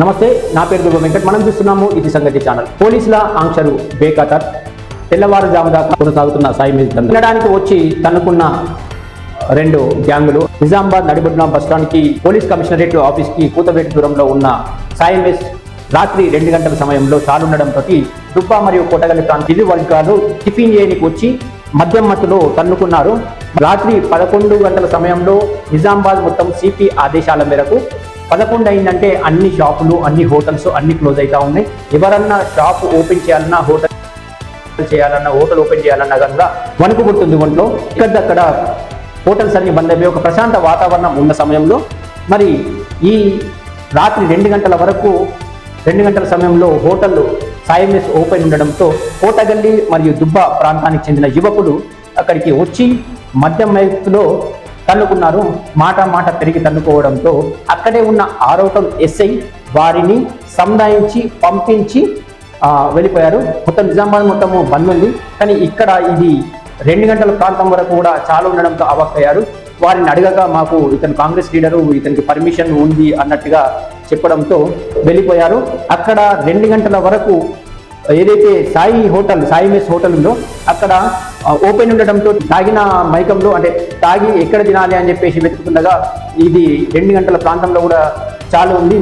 నమస్తే నా పేరు దుర్గ వెంకట్. మనం చూస్తున్నాము ఇది సంగతి ఛానల్. పోలీసుల ఆంక్షలు బేఖాతర్. తెల్లవారుజాము దాకా కొనసాగుతున్న సాయి మీద తినడానికి వచ్చి తన్నుకున్న రెండు గ్యాంగులు. నిజామాబాద్ నడిబొడ్డున బస్టాండ్కి పోలీస్ కమిషనరేట్ ఆఫీస్కి కూతవేటు దూరంలో ఉన్న సాయి మెస్ రాత్రి రెండు గంటల సమయంలో చాలుండడంతో దుబ్బా మరియు కోటగల్లి ప్రాంత ఇరు వర్గాలు టిఫిన్ చేయడానికి వచ్చి మద్యం మత్తులో తన్నుకున్నారు. రాత్రి పదకొండు గంటల సమయంలో నిజామాబాద్ మొత్తం సిపి ఆదేశాల మేరకు పదకొండు అయిందంటే అన్ని షాపులు అన్ని హోటల్స్ అన్ని క్లోజ్ అవుతా ఉన్నాయి. ఎవరన్నా షాప్ ఓపెన్ చేయాలన్నా హోటల్ చేయాలన్నా హోటల్ ఓపెన్ చేయాలన్నా కనుక వణుకు పుట్టింది ఒంట్లో. ఇక్కడక్కడ హోటల్స్ అన్ని బంద్ అయిపోయి ఒక ప్రశాంత వాతావరణం ఉన్న సమయంలో మరి ఈ రాత్రి రెండు గంటల వరకు రెండు గంటల సమయంలో హోటల్ సాయంఎస్ ఓపెన్ ఉండడంతో కోటగల్లి మరియు దుబ్బ ప్రాంతానికి చెందిన యువకులు అక్కడికి వచ్చి మద్యం మైకులో తన్నుకున్నారు. మాట మాట పెరిగి తన్నుకోవడంతో అక్కడే ఉన్న ఆరోటం ఎస్ఐ వారిని సంధాయించి పంపించి వెళ్ళిపోయారు. మొత్తం నిజామాబాద్ మొత్తము బంద్ ఉంది. కానీ ఇక్కడ ఇది రెండు గంటల ప్రాంతం వరకు కూడా చాలా ఉండడంతో అవాక్కయ్యారు. వారిని అడగగా మాకు ఇతను కాంగ్రెస్ లీడరు ఇతనికి పర్మిషన్ ఉంది అన్నట్టుగా చెప్పడంతో వెళ్ళిపోయారు. అక్కడ రెండు గంటల వరకు ఏదైతే Sai hotel Sai mess hotel ఉందో అక్కడ ఓపెన్ ఉండటంతో తాగిన మైకంలో అంటే తాగి ఎక్కడ తినాలి అని చెప్పేసి వెతుకుతుండగా ఇది రెండు గంటల ప్రాంతంలో కూడా చాలు ఉంది.